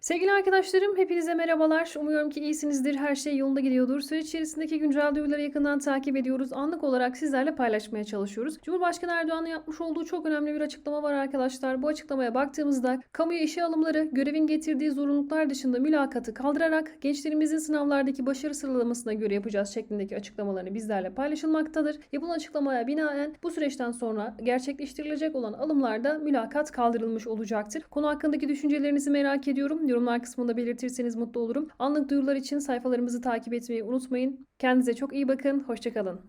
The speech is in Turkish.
Sevgili arkadaşlarım hepinize merhabalar. Umuyorum ki iyisinizdir. Her şey yolunda gidiyordur. Süreç içerisindeki güncel duyuruları yakından takip ediyoruz. Anlık olarak sizlerle paylaşmaya çalışıyoruz. Cumhurbaşkanı Erdoğan'ın yapmış olduğu çok önemli bir açıklama var arkadaşlar. Bu açıklamaya baktığımızda kamuya işe alımları görevin getirdiği zorunluluklar dışında mülakatı kaldırarak gençlerimizin sınavlardaki başarı sıralamasına göre yapacağız şeklindeki açıklamalarını bizlerle paylaşılmaktadır. Yapılan açıklamaya binaen bu süreçten sonra gerçekleştirilecek olan alımlarda mülakat kaldırılmış olacaktır. Konu hakkındaki düşüncelerinizi merak ediyorum. Yorumlar kısmında belirtirseniz mutlu olurum. Anlık duyurular için sayfalarımızı takip etmeyi unutmayın. Kendinize çok iyi bakın. Hoşçakalın.